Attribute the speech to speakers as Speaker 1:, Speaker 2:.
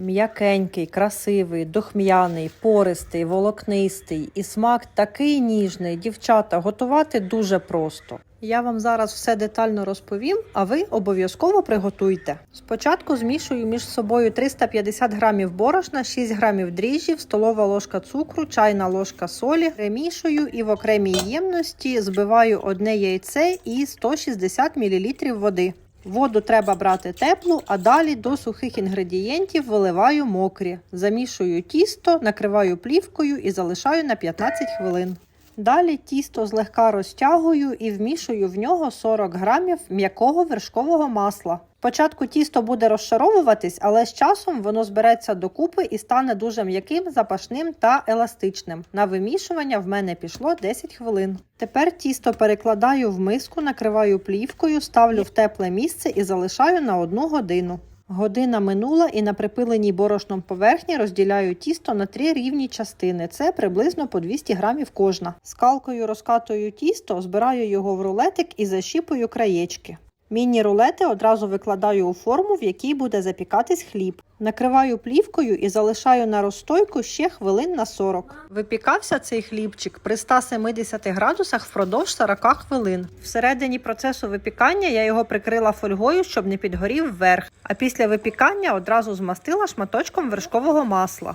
Speaker 1: М'якенький, красивий, духм'яний, пористий, волокнистий і смак такий ніжний. Дівчата, готувати дуже просто. Я вам зараз все детально розповім, а ви обов'язково приготуйте. Спочатку змішую між собою 350 грамів борошна, 6 грамів дріжджів, столова ложка цукру, чайна ложка солі. Перемішую і в окремій ємності збиваю одне яйце і 160 мл води. Воду треба брати теплу, а далі до сухих інгредієнтів виливаю мокрі. Замішую тісто, накриваю плівкою і залишаю на 15 хвилин. Далі тісто злегка розтягую і вмішую в нього 40 грамів м'якого вершкового масла. Спочатку тісто буде розшаровуватись, але з часом воно збереться докупи і стане дуже м'яким, запашним та еластичним. На вимішування в мене пішло 10 хвилин. Тепер тісто перекладаю в миску, накриваю плівкою, ставлю в тепле місце і залишаю на одну годину. Година минула і на припиленій борошном поверхні розділяю тісто на три рівні частини. Це приблизно по 200 грамів кожна. Скалкою розкатую тісто, збираю його в рулетик і защіпую краєчки. Міні-рулети одразу викладаю у форму, в якій буде запікатись хліб. Накриваю плівкою і залишаю на розстойку ще хвилин на 40. Випікався цей хлібчик при 170 градусах впродовж 40 хвилин. Всередині процесу випікання я його прикрила фольгою, щоб не підгорів вверх. А після випікання одразу змастила шматочком вершкового масла.